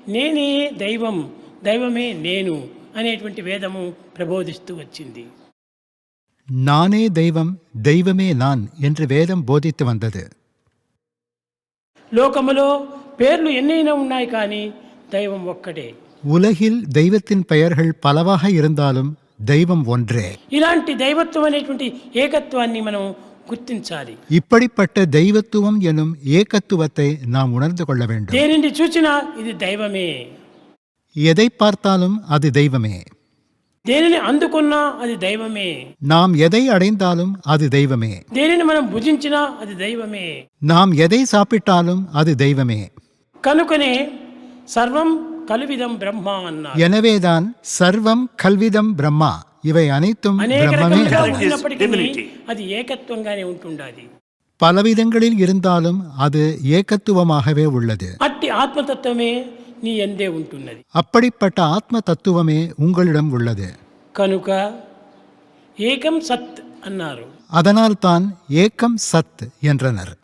నేనే దైవం దైవమే నేను అనేటువంటి వేదము ప్రబోధిస్తూ వచ్చింది நானே தெய்வம் தெய்வமே நான் என்று வேதம் போதித்து வந்தது లోకములో పేర్లు ఎన్నైనా ఉన్నాయి కానీ దైవం ఒక్కటే உலகில் தெய்வத்தின் பெயர்கள் பலவாக இருந்தாலும் தெய்வம் ஒன்றே ఇలాంటి దైవత్వం అనేటువంటి ఏకత్వాన్ని మనం గుర్తించాలి இப்படிப்பட்ட தெய்வத்துவம் எனும் ஏகத்துவத்தை நாம் உணர்ந்து கொள்ள வேண்டும் దేనిని చూచినా ఇది దైవమే எதை பார்த்தாலும் அது தெய்வமே దేనిని అందుకున్నా అది దైవమే நாம் எதை அடைந்தாலும் அது தெய்வமே దేనిని మనం భుజించినా అది దైవమే நாம் எதை சாப்பிட்டாலும் அது தெய்வமே కనుకనే సర్వం కలువిదం బ్రహ్మ అన్నారు எனவேதான் சர்வம் கல்விதம் பிரம்மா இவை அனைத்தும் అనేక பிரம்மமே రకాలుగా என்றார். ఉన్నప్పటికీ divinity. అది ఏకత్వంగానే ఉంటుండాలి பலவிதங்களில் இருந்தாலும் அது ஏகத்துவமாகவே உள்ளது అట్టి ఆత్మతత్వమే నీ ఎందే ఉంటున్నది அப்படிப்பட்ட ஆத்ம தத்துவமே உங்களிடம் உள்ளது కనుక ఏకం సత్ అన్నారు அதனால்தான் ஏக்கம் சத் என்றனர்